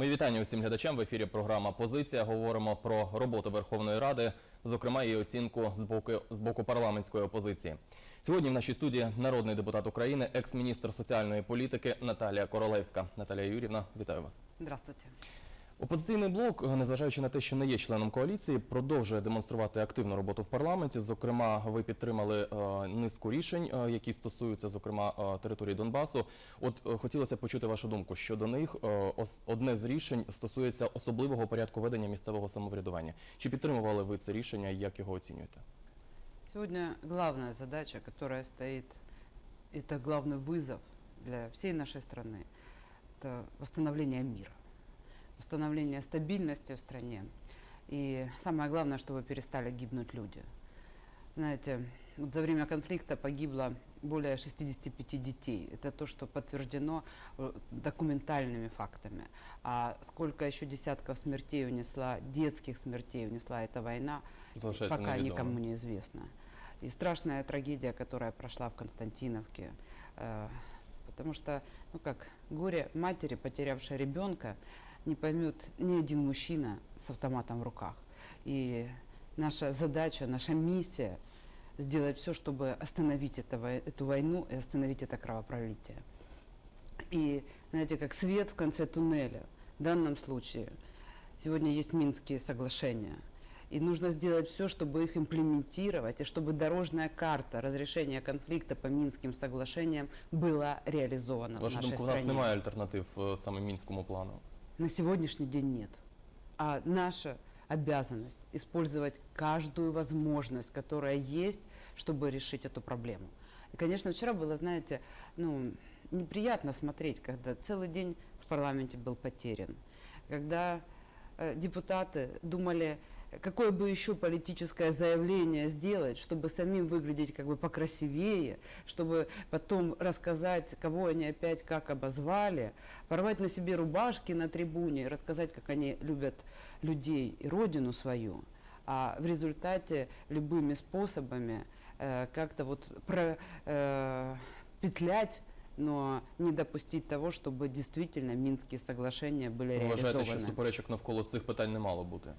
Мої вітання усім глядачам. В ефірі програма Позиція. Говоримо про роботу Верховної Ради, зокрема її оцінку з боку з боку парламентської опозиції. Сьогодні в нашій студії народний депутат України, екс-міністр соціальної політики Наталія Королевська. Наталія Юрівна, вітаю вас. Здравствуйте. Опозиційний блок, незважаючи на те, що не є членом коаліції, продовжує демонструвати активну роботу в парламенті. Зокрема, ви підтримали е, низку рішень, е, які стосуються, зокрема, е, території Донбасу. От е, хотілося б почути вашу думку щодо них. Е, ос- Одне з рішень стосується особливого порядку ведення місцевого самоврядування. Чи підтримували ви це рішення? і Як його оцінюєте? Сегодня главная задача, которая стоит, это главный вызов для всей нашей страны, это восстановление мира, Восстановление стабильности в стране. И самое главное, чтобы перестали гибнуть люди. Знаете, вот за время конфликта погибло более 65 детей. Это то, что подтверждено э, документальными фактами. А сколько еще десятков смертей унесла, детских смертей унесла эта война, Залишається пока никому не известно. И страшная трагедия, которая прошла в Константиновке. э, Потому что, ну как, горе матери, потерявшей ребенка, не поймет ни один мужчина с автоматом в руках. И наша задача, наша миссия сделать все, чтобы остановить это, вой- эту войну и остановить это кровопролитие. И, знаете, как свет в конце туннеля. В данном случае сегодня есть Минские соглашения. И нужно сделать все, чтобы их имплементировать, и чтобы дорожная карта разрешения конфликта по Минским соглашениям была реализована в Ваша нашей думка, у нас немає альтернатив е, саме мінському плану. На сегодняшний день нет. А наша обязанность использовать каждую возможность, которая есть, чтобы решить эту проблему. И, конечно, вчера было, знаете, ну, неприятно смотреть, когда целый день в парламенте был потерян, когда э, депутаты думали, какое бы еще политическое заявление сделать, чтобы самим выглядеть как бы покрасивее, чтобы потом рассказать, кого они опять как обозвали, порвать на себе рубашки на трибуне рассказать, как они любят людей и родину свою. А в результате любыми способами э, как-то вот про, э, петлять но не допустить того, чтобы действительно Минские соглашения были Ви вважаєте, що реализованы. суперечок навколо цих питань не мало бути?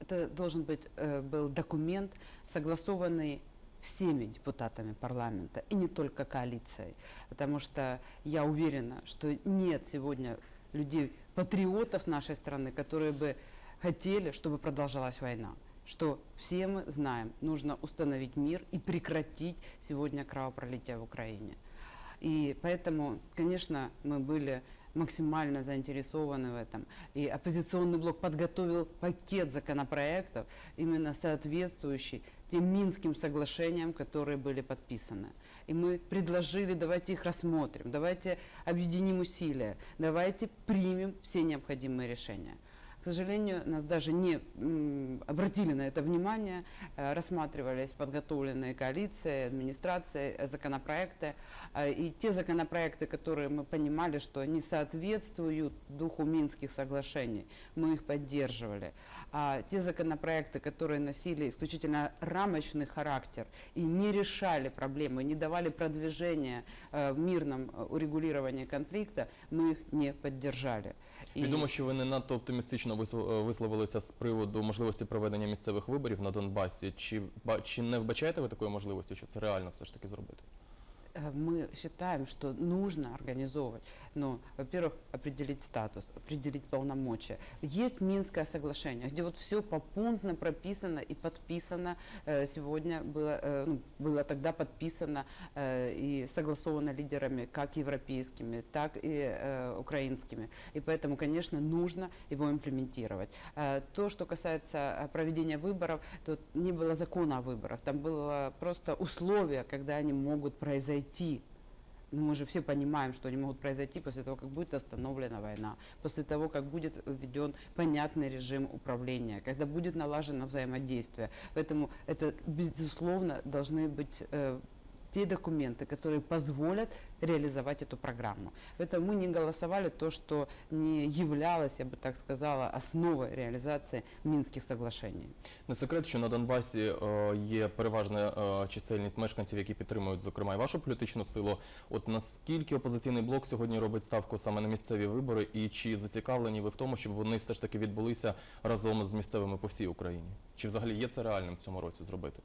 Это должен быть э, был документ, согласованный всеми депутатами парламента, и не только коалицией. Потому что я уверена, что нет сегодня людей, патриотов нашей страны, которые бы хотели, чтобы продолжалась война. Что все мы знаем, нужно установить мир и прекратить сегодня кровопролитие в Украине. И поэтому, конечно, мы были максимально заинтересованы в этом. И оппозиционный блок подготовил пакет законопроектов, именно соответствующий тем Минским соглашениям, которые были подписаны. И мы предложили, давайте их рассмотрим, давайте объединим усилия, давайте примем все необходимые решения. К сожалению, нас даже не обратили на это внимание, Э, рассматривались подготовленные коалицией, администрацией э, законопроекты. Э, И те законопроекты, которые мы понимали, что они соответствуют духу Минских соглашений, мы их поддерживали. А те законопроекты, которые носили исключительно рамочный характер и не решали проблемы, не давали продвижения в мирном урегулировании конфликта, мы их не поддержали. И- Відомо, що ви не надто оптимістично висв- е, висловилися з приводу можливості проведення місцевих виборів на Донбасі. Чи, ба- чи не вбачаєте ви такої можливості, що це реально все ж таки зробити? Э, мы считаем, что нужно организовывать, ну, во-первых, определить статус, определить полномочия. Есть Минское соглашение, где вот все попунктно прописано и подписано э, сегодня было, э, ну, было тогда подписано и согласовано лидерами как европейскими, так и украинскими. И поэтому, конечно, нужно его имплементировать. То, что касается проведения выборов, тут не было закона о выборах, там было просто условия, когда они могут произойти. Ну, мы же все понимаем, что они могут произойти после того, как будет остановлена война, после того, как будет введен понятный режим управления, когда будет налажено взаимодействие. Поэтому это, безусловно, должны быть э, те документы, которые позволят реализовать эту программу. Поэтому мы не голосовали то, что не являлось, я бы так сказала, основой реализации Минских соглашений. Не секрет, що на Донбасі е, є переважна е, чисельність мешканців, які підтримують, зокрема, і вашу політичну силу. От наскільки опозиційний блок сьогодні робить ставку саме на місцеві вибори, і чи зацікавлені ви в тому, щоб вони все ж таки відбулися разом з місцевими по всій Україні? Чи взагалі є це реальним в цьому році зробити?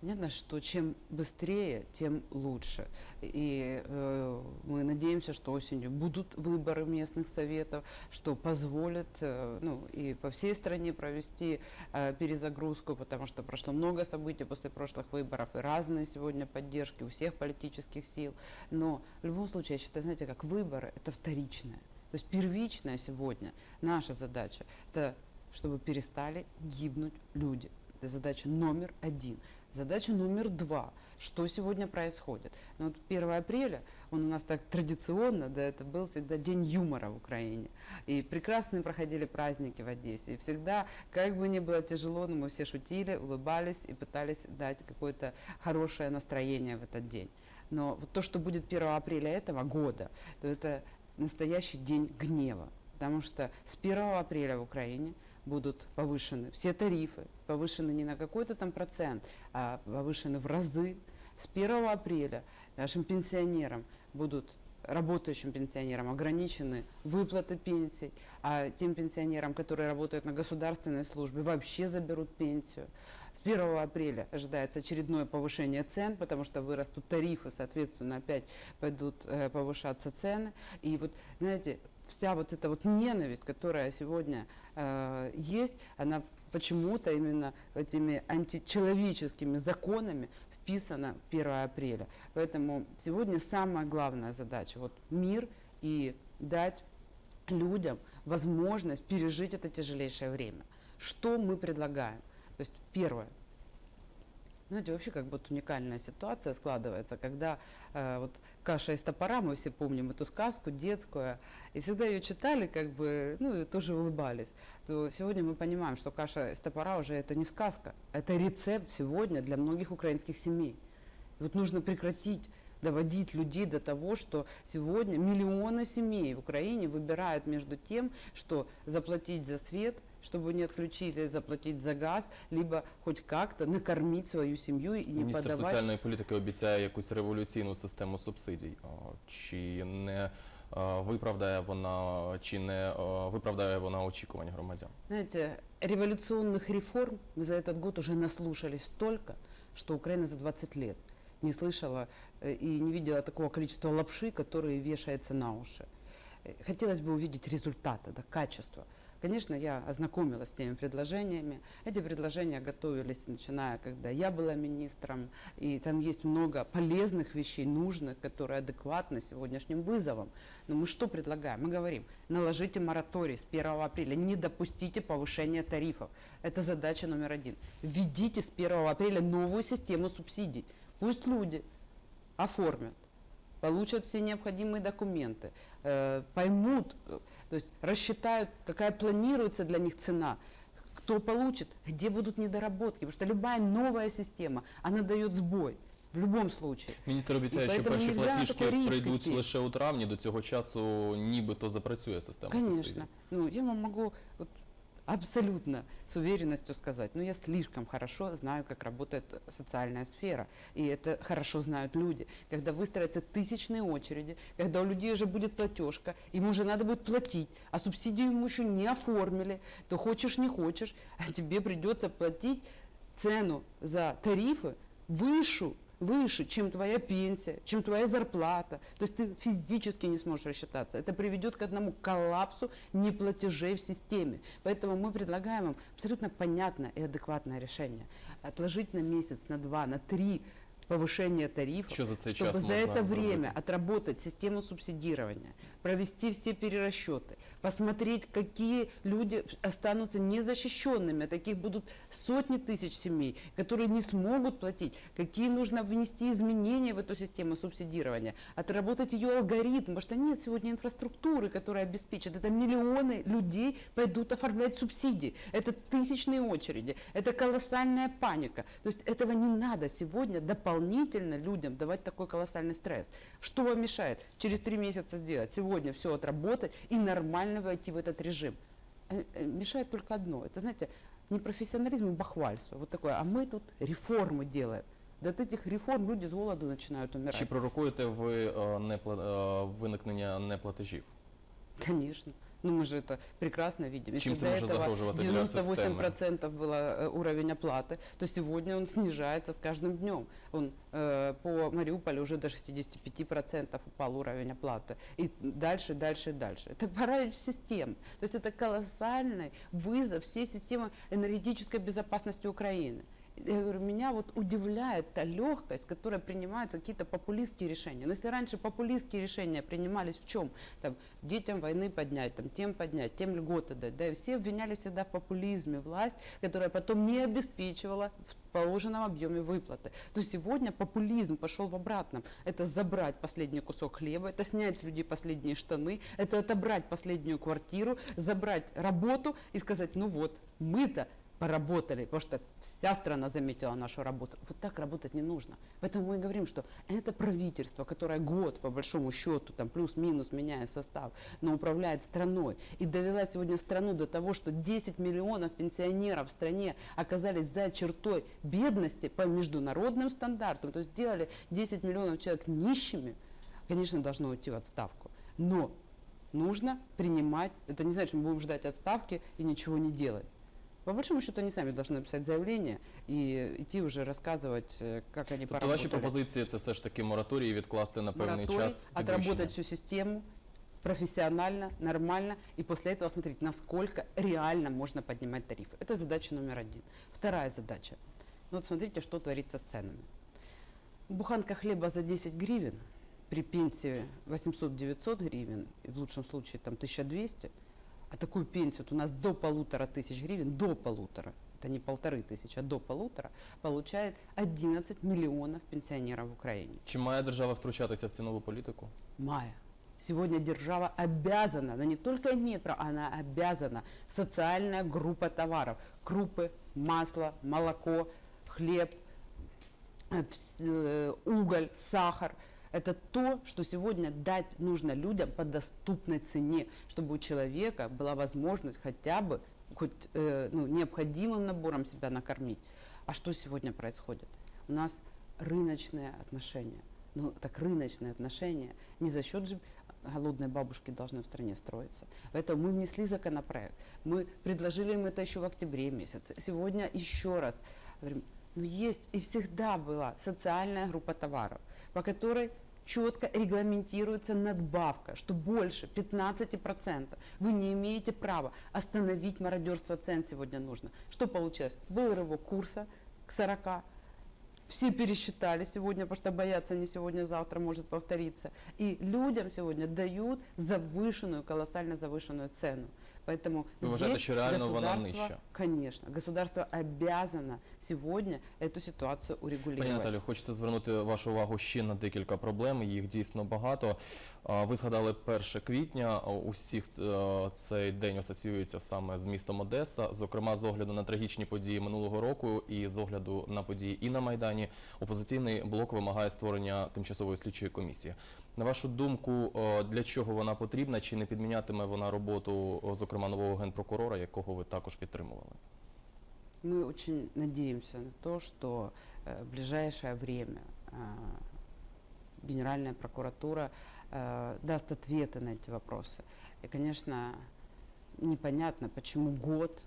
Понятно, что чем быстрее, тем лучше. И э, мы надеемся, что осенью будут выборы местных советов, что позволит э, ну, и по всей стране провести э, перезагрузку, потому что прошло много событий после прошлых выборов и разные сегодня поддержки у всех политических сил. Но в любом случае, я считаю, знаете, как выборы – это вторичное. То есть первичная сегодня наша задача – это чтобы перестали гибнуть люди. Это задача номер один. Задача номер два. Что сегодня происходит? Ну, вот 1 апреля, он у нас так традиционно, да, это был всегда день юмора в Украине. И прекрасные проходили праздники в Одессе. И всегда, как бы ни было тяжело, но мы все шутили, улыбались и пытались дать какое-то хорошее настроение в этот день. Но вот то, что будет 1 апреля этого года, то это настоящий день гнева. Потому что с 1 апреля в Украине будут повышены все тарифы, повышены не на какой-то там процент, а повышены в разы. С 1 апреля нашим пенсионерам будут работающим пенсионерам ограничены выплаты пенсий, а тем пенсионерам, которые работают на государственной службе, вообще заберут пенсию. С 1 апреля ожидается очередное повышение цен, потому что вырастут тарифы, соответственно, опять пойдут э, повышаться цены. И вот, знаете, вся вот эта вот ненависть, которая сегодня э, есть, она почему-то именно этими античеловеческими законами вписана 1 апреля. Поэтому сегодня самая главная задача вот мир и дать людям возможность пережить это тяжелейшее время. Что мы предлагаем? То есть первое. Знаете, вообще как вот уникальная ситуация складывается, когда э, вот каша из топора, мы все помним эту сказку детскую, и всегда ее читали, как бы, ну и тоже улыбались. То сегодня мы понимаем, что каша из топора уже это не сказка, это рецепт сегодня для многих украинских семей. И вот нужно прекратить доводить людей до того, что сегодня миллионы семей в Украине выбирают между тем, что заплатить за свет, чтобы не отключили, заплатить за газ, либо хоть как-то накормить свою семью и не Міністр подавать соціальної політики обіцяє якусь революційну систему субсидій. А, Чи не а, виправдає вона, чи не а, виправдає вона очікувань громадян? Знаете, революционных реформ мы за этот год уже наслушались столько, что Украина за 20 лет не слышала э, и не видела такого количества лапши, которые вешается на уши. Э, Хотелось бы увидеть результаты, да, качество. Конечно, я ознакомилась с теми предложениями. Эти предложения готовились, начиная, когда я была министром, и там есть много полезных вещей, нужных, которые адекватны сегодняшним вызовам. Но мы что предлагаем? Мы говорим, наложите мораторий с 1 апреля, не допустите повышения тарифов. Это задача номер один. Введите с 1 апреля новую систему субсидий. Пусть люди оформят, получат все необходимые документы, э, поймут, э, то есть рассчитают, какая планируется для них цена, кто получит, где будут недоработки, потому что любая новая система, она дает сбой в любом случае. Міністр обіцяє, І що поэтому перші нельзя на платіжки такий ризик прийдуть йти. лише у травні. До цього часу нібито запрацює система субсидій. Конечно. Ну, я вам могу вот абсолютно с уверенностью сказать, но я слишком хорошо знаю, как работает социальная сфера, и это хорошо знают люди. Когда выстроятся тысячные очереди, когда у людей уже будет платежка, ему уже надо будет платить, а субсидию ему еще не оформили, то хочешь не хочешь, а тебе придется платить цену за тарифы выше, выше, чем твоя пенсия, чем твоя зарплата. То есть ты физически не сможешь рассчитаться. Это приведет к одному коллапсу неплатежей в системе. Поэтому мы предлагаем вам абсолютно понятное и адекватное решение. Отложить на месяц, на два, на три повышение тарифов, Що за цей чтобы за это время отработать систему субсидирования, провести все перерасчеты, посмотреть, какие люди останутся незащищенными, таких будут сотни тысяч семей, которые не смогут платить, какие нужно внести изменения в эту систему субсидирования, отработать ее алгоритм, потому что нет сегодня инфраструктуры, которая обеспечит, это миллионы людей пойдут оформлять субсидии, это тысячные очереди, это колоссальная паника, то есть этого не надо сегодня дополнительно дополнительно людям давать такой колоссальный стресс? Что вам мешает через три месяца сделать? Сегодня все отработать и нормально войти в этот режим. Э, э, Мешает только одно. Это, знаете, не профессионализм и бахвальство. Вот такое. А мы тут реформы делаем. Да от этих реформ люди с голоду начинают умирать. Чи пророкуєте ви е, непла- е, виникнення неплатежів? Конечно. Ну, мы же это прекрасно видим. Если це до этого загрожувати для системи? 98% было э, уровень оплаты, то сегодня он снижается с каждым днем. Он э, по Мариуполю уже до 65% упал уровень оплаты. И дальше, дальше, дальше. Это паралич систем. То есть это колоссальный вызов всей системы энергетической безопасности Украины. Я говорю, меня вот удивляет та легкость, с которой принимаются какие-то популистские решения. Но если раньше популистские решения принимались в чем? Там, детям войны поднять, там, тем поднять, тем льготы дать. Да, и все обвиняли всегда в популизме власть, которая потом не обеспечивала в положенном объеме выплаты. То сегодня популизм пошел в обратном. Это забрать последний кусок хлеба, это снять с людей последние штаны, это отобрать последнюю квартиру, забрать работу и сказать, ну вот, мы-то поработали, потому что вся страна заметила нашу работу. Вот так работать не нужно. Поэтому мы говорим, что это правительство, которое год, по большому счету, там плюс-минус меняя состав, но управляет страной и довела сегодня страну до того, что 10 миллионов пенсионеров в стране оказались за чертой бедности по международным стандартам, то есть сделали 10 миллионов человек нищими, конечно, должно уйти в отставку. Но нужно принимать, это не значит, что мы будем ждать отставки и ничего не делать. По большому счету они сами должны написать заявление и идти уже рассказывать, э, как они Тобто поработали. ваші пропозиції це все ж таки мораторій відкласти на певний Мораторий, час підвищення? отработать всю систему профессионально, нормально, и после этого смотреть, насколько реально можно поднимать тарифы. Это задача номер один. Вторая задача. Ну вот смотрите, что творится с ценами. Буханка хлеба за 10 гривен при пенсии 800-900 гривен, и в лучшем случае там 1200, а такую пенсию вот у нас до полутора тысяч гривен, до полутора, это не полторы тысячи, а до полутора, получает 11 миллионов пенсионеров в Украине. Чи має держава втручатися в цінову політику? Мая. Сегодня держава обязана, она не только имеет право, она обязана. Социальная группа товаров. Крупы, масло, молоко, хлеб, э, пс- э, уголь, сахар. это то, что сегодня дать нужно людям по доступной цене, чтобы у человека была возможность хотя бы хоть э, ну, необходимым набором себя накормить. А что сегодня происходит? У нас рыночные отношения. Ну, так рыночные отношения не за счет же голодной бабушки должны в стране строиться. Поэтому мы внесли законопроект. Мы предложили им это еще в октябре месяце. Сегодня еще раз говорим, ну есть и всегда была социальная группа товаров, по которой четко регламентируется надбавка, что больше 15% вы не имеете права остановить мародерство цен сегодня нужно. Что получилось? Был рывок курса к 40, все пересчитали сегодня, потому что боятся не сегодня-завтра может повториться. И людям сегодня дают завышенную, колоссально завышенную цену. Поэтому вважаєте, здесь що реально государство? Конечно, государство обязано сегодня эту ситуацию Пані урегулировать. Наталю, хочеться звернути вашу увагу ще на декілька проблем. Їх дійсно багато. А, Ви згадали 1 квітня. а У всіх е, цей день асоціюється саме з містом Одеса. Зокрема, з огляду на трагічні події минулого року і з огляду на події і на майдані. Опозиційний блок вимагає створення тимчасової слідчої комісії. На вашу думку, е, для чого вона потрібна? Чи не підмінятиме вона роботу, о, зокрема, нового генпрокурора, якого ви також підтримували? Мы очень надеемся на то, что э, в ближайшее время э, Генеральная прокуратура э, даст ответы на эти вопросы. И, конечно, непонятно, почему год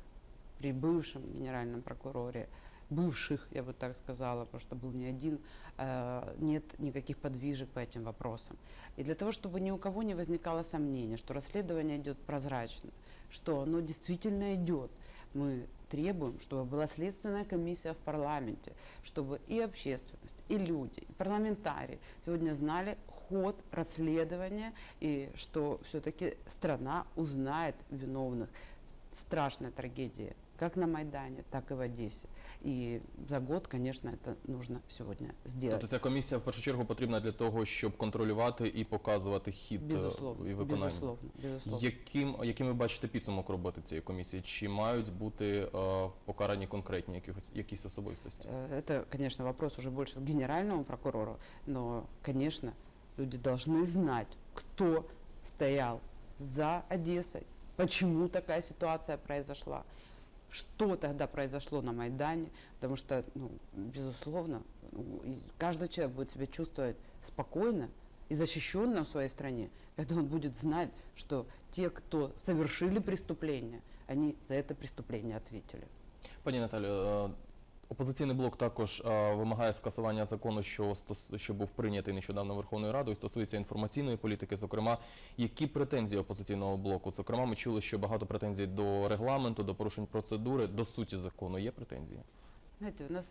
при бывшем генеральном прокуроре, бывших, я бы так сказала, потому что был не один, э, нет никаких подвижек по этим вопросам. И для того, чтобы ни у кого не возникало сомнения, что расследование идет прозрачно, что оно действительно идет, мы требуем, чтобы была следственная комиссия в парламенте, чтобы и общественность, и люди, и парламентарии сегодня знали ход расследования, и что все-таки страна узнает виновных. Страшная трагедия, как на Майдане, так и в Одессе. И за год, конечно, это нужно сегодня сделать. Тобто ця комісія в першу чергу потрібна для того, щоб контролювати і показувати хід е, Безусловно, і виконання. безусловно, безусловно. Яким, яким ви бачите підсумок роботи цієї комісії? Чи мають бути е, покарані конкретні якихось, якісь особистості? Э, Это, конечно, вопрос уже больше к генеральному прокурору, но, конечно, люди должны знать, кто стоял за Одессой, почему такая ситуация произошла, Что тогда произошло на Майдане, потому что, ну, безусловно, ну, каждый человек будет себя чувствовать спокойно и защищенно в своей стране, когда он будет знать, что те, кто совершили преступление, они за это преступление ответили. Пані Наталю, е, опозиційний блок також е, вимагає скасування закону, що що був прийнятий нещодавно Верховною Радою, стосується інформаційної політики. Зокрема, які претензії опозиційного блоку? Зокрема, ми чули, що багато претензій до регламенту, до порушень процедури, до суті закону. Є претензії? Знаєте, у нас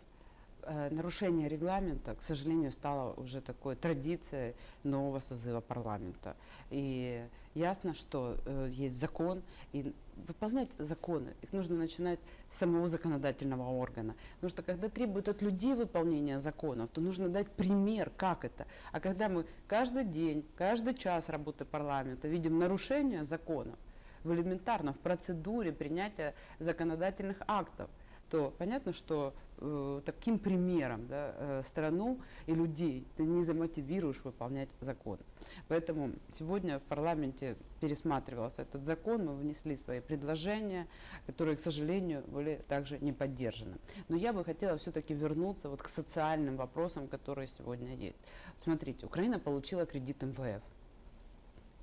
нарушение регламента, к сожалению, стало уже такой традицией нового созыва парламента. И ясно, что э, есть закон, и выполнять законы, их нужно начинать с самого законодательного органа. Потому что когда требуют от людей выполнения законов, то нужно дать пример, как это. А когда мы каждый день, каждый час работы парламента видим нарушение законов, в элементарно в процедуре принятия законодательных актов, то понятно, что э, таким примером да, э, страну и людей ты не замотивируешь выполнять закон. Поэтому сегодня в парламенте пересматривался этот закон, мы внесли свои предложения, которые, к сожалению, были также не поддержаны. Но я бы хотела все-таки вернуться вот к социальным вопросам, которые сегодня есть. Смотрите, Украина получила кредит МВФ.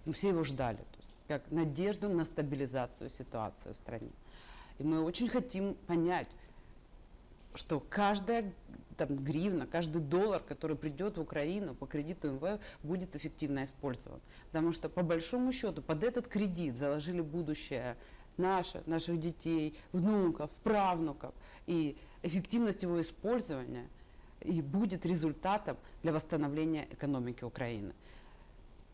Мы все его ждали, как надежду на стабилизацию ситуации в стране. И мы очень хотим понять, что каждая там, гривна, каждый доллар, который придет в Украину по кредиту МВФ, будет эффективно использован. Потому что, по большому счету, под этот кредит заложили будущее наше, наших детей, внуков, правнуков. И эффективность его использования и будет результатом для восстановления экономики Украины.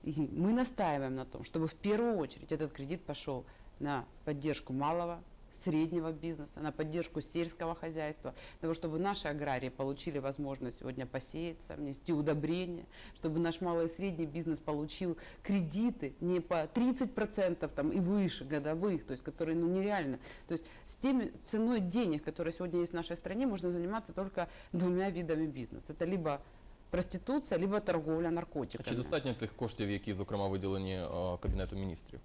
И мы настаиваем на том, чтобы в первую очередь этот кредит пошел на поддержку малого, среднего бизнеса, на поддержку сельского хозяйства, для того, чтобы наши аграрии получили возможность сегодня посеяться, внести удобрения, чтобы наш малый и средний бизнес получил кредиты не по 30% там, и выше годовых, то есть которые ну, нереально. То есть с теми ценой денег, которые сегодня есть в нашей стране, можно заниматься только двумя видами бизнеса. Это либо проституция, либо торговля А наркотиками. чи достатньо тих коштів, які, зокрема, виділені е, Кабінету міністрів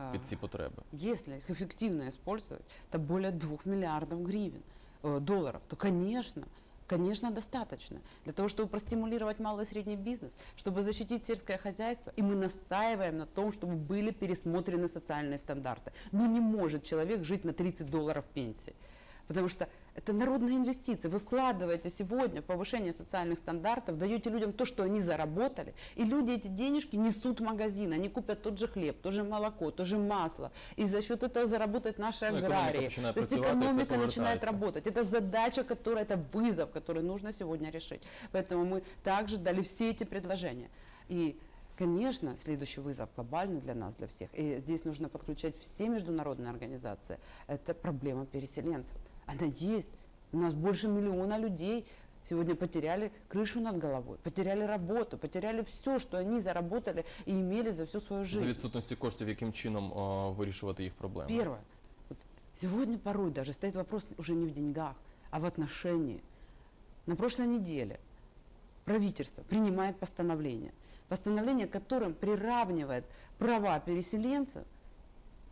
А, під ці потреби? Если их эффективно использовать, это более 2 миллиардов гривен, э, долларов, то, конечно, конечно, достаточно для того, чтобы простимулировать малый и средний бизнес, чтобы защитить сельское хозяйство. И мы настаиваем на том, чтобы были пересмотрены социальные стандарты. Но не может человек жить на 30 долларов пенсии. Потому что это народные инвестиции. Вы вкладываете сегодня в повышение социальных стандартов, даете людям то, что они заработали, и люди эти денежки несут в магазин, они купят тот же хлеб, то же молоко, то же масло, и за счет этого заработают наши Ну, аграрии. То есть экономика начинает работать. Это задача, которая, это вызов, который нужно сегодня решить. Поэтому мы также дали все эти предложения. И Конечно, следующий вызов глобальный для нас, для всех. И здесь нужно подключать все международные организации. Это проблема переселенцев. Она есть. У нас больше миллиона людей сегодня потеряли крышу над головой, потеряли работу, потеряли все, что они заработали и имели за всю свою За жизнь. відсутності коштів, яким чином е, вирішувати їх проблеми? Первое. Вот сегодня порой даже стоит вопрос уже не в деньгах, а в отношении. На прошлой неделе правительство принимает постановление. Постановление, которым приравнивает права переселенцев к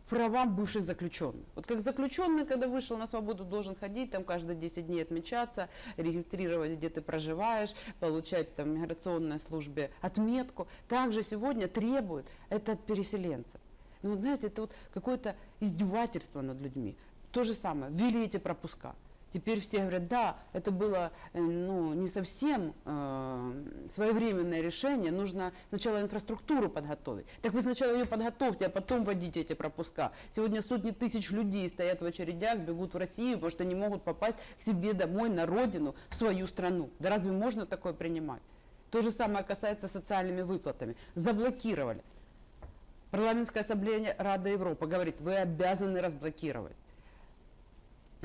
правам бывших заключенных. Вот как заключенный, когда вышел на свободу, должен ходить, там каждые 10 дней отмечаться, регистрировать, где ты проживаешь, получать там в миграционной службе отметку. Также сегодня требует это от переселенцев. Ну, знаете, это вот какое-то издевательство над людьми. То же самое, ввели эти пропуска. Теперь все говорят, да, это было э, ну, не совсем э, своевременное решение, нужно сначала инфраструктуру подготовить. Так вы сначала ее подготовьте, а потом вводите эти пропуска. Сегодня сотни тысяч людей стоят в очередях, бегут в Россию, потому что не могут попасть к себе домой, на родину, в свою страну. Да разве можно такое принимать? То же самое касается социальными выплатами. Заблокировали. Парламентская ассамблея Рады Европы говорит, вы обязаны разблокировать.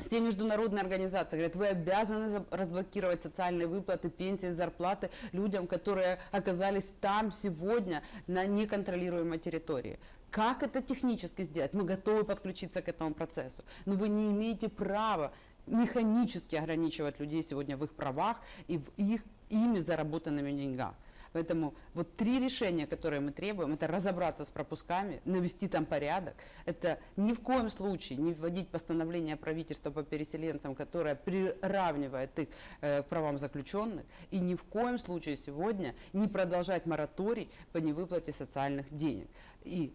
Все международные организации говорят, вы обязаны за- разблокировать социальные выплаты, пенсии, зарплаты людям, которые оказались там сегодня на неконтролируемой территории. Как это технически сделать? Мы готовы подключиться к этому процессу, но вы не имеете права механически ограничивать людей сегодня в их правах и в их ими заработанными деньгах. Поэтому вот три решения, которые мы требуем, это разобраться с пропусками, навести там порядок. Это ни в коем случае не вводить постановление правительства по переселенцам, которое приравнивает их э, к правам заключенных. И ни в коем случае сегодня не продолжать мораторий по невыплате социальных денег. И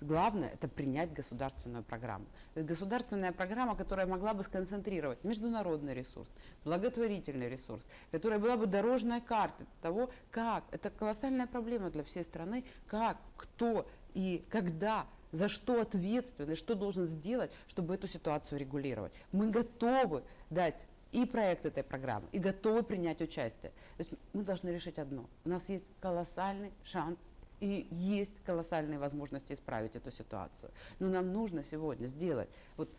Главное – это принять государственную программу. То есть государственная программа, которая могла бы сконцентрировать международный ресурс, благотворительный ресурс, которая была бы дорожной картой того, как, это колоссальная проблема для всей страны, как, кто и когда, за что ответственный, что должен сделать, чтобы эту ситуацию регулировать. Мы готовы дать и проект этой программы, и готовы принять участие. То есть мы должны решить одно. У нас есть колоссальный шанс и есть колоссальные возможности исправить эту ситуацию. Но нам нужно сегодня сделать вот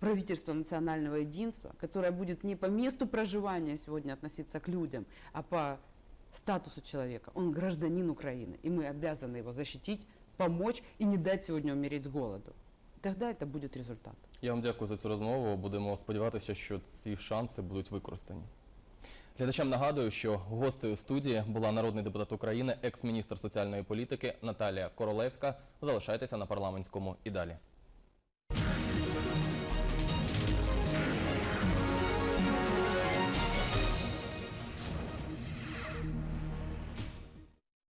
правительство национального единства, которое будет не по месту проживания сегодня относиться к людям, а по статусу человека. Он гражданин Украины, и мы обязаны его защитить, помочь и не дать сегодня умереть с голоду. Тогда это будет результат. Я вам дякую за цю розмову. Будемо сподіватися, що ці шанси будуть використані. Глядачам нагадую, що гостею студії була народний депутат України, екс-міністр соціальної політики Наталія Королевська. Залишайтеся на парламентському і далі.